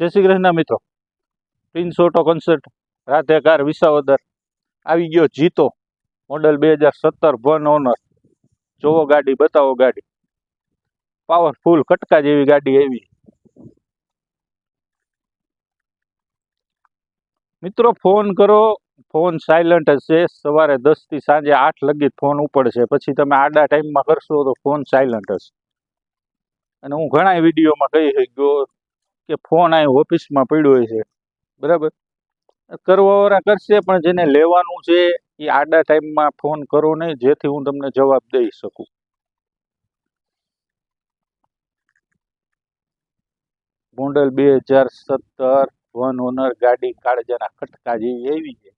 જય શ્રી કૃષ્ણ મિત્રો. Prince auto concert Radhe car Visavadar. આવી ગયો જીતો. મોડલ બે હજાર સત્તર વન ઓનર જોવો ગાડી, બતાવો ગાડી. પાવરફુલ કટકા જેવી ગાડી એવી મિત્રો, ફોન કરો. ફોન સાયલન્ટ હશે. સવારે દસથી સાંજે આઠ લગી ફોન ઉપડશે. પછી તમે આડા ટાઈમમાં કરશો તો ફોન સાયલન્ટ હશે. અને હું ઘણા વિડીયોમાં કહી ગયો કે ફોન અહીં ઓફિસમાં પડ્યો છે. બરાબર? કરવાવાળા કરશે, પણ જેને લેવાનું છે, એ આડા ટાઈમમાં ફોન કરો નહીં, જેથી હું તમને જવાબ દઈ શકું. મોડલ બે હજાર સત્તર, વન ઓનર ગાડી કાળજાના ખટકા જેવી એવી છે.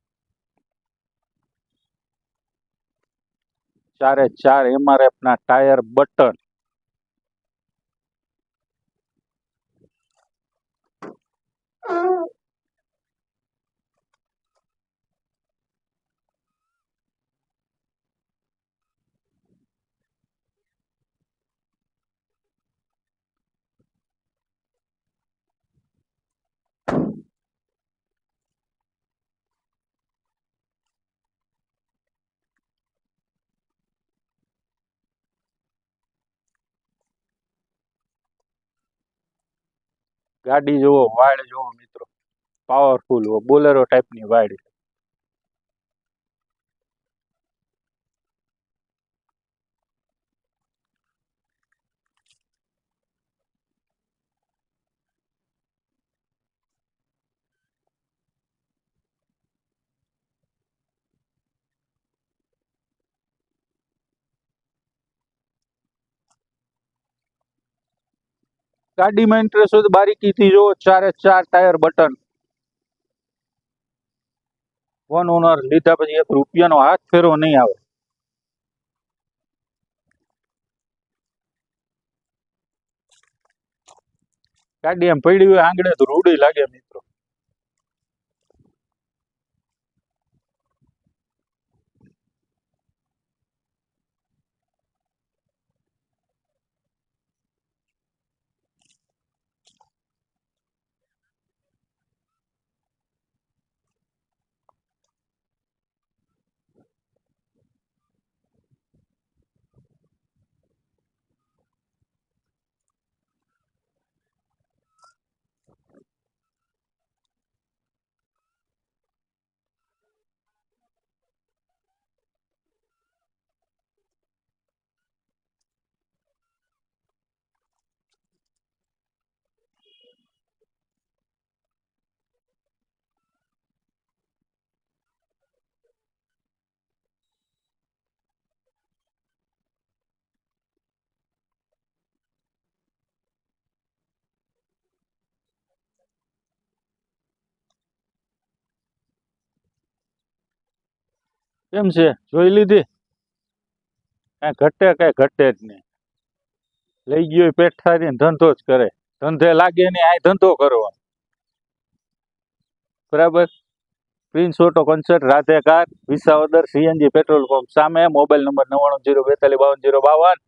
ચારે ચાર એમઆરએફ ના ટાયર બટન. ગાડી જુઓ વાડ જુઓ મિત્રો. પાવરફુલ બોલેરો ટાઈપની વાડ છે ગાડીમાં ઇન્ટરેસ્ટ હોય તો બારીકીથી જો ચારે ચાર ટાયર બટન વન ઓનર લીધા પછી એક રૂપિયાનો હાથ ફેરો નહીં આવે. ગાડી એમ પડી હોય આંગળે તો રૂડી લાગે કેમ છે, જોઈ લીધી? કાંઈ ઘટે કાંઈ ઘટે જ નહીં. લઈ ગયો પેટ થારીને ધંધો જ કરે. ધંધે લાગે નહીં આ ધંધો કરવાનો. બરાબર? Prince auto concert Radhe car, Visavadar, CNG petrol pump. સામે મોબાઈલ નંબર નવ્વાણું, જીરો બેતાલીસ, બાવન, જીરો બાવન.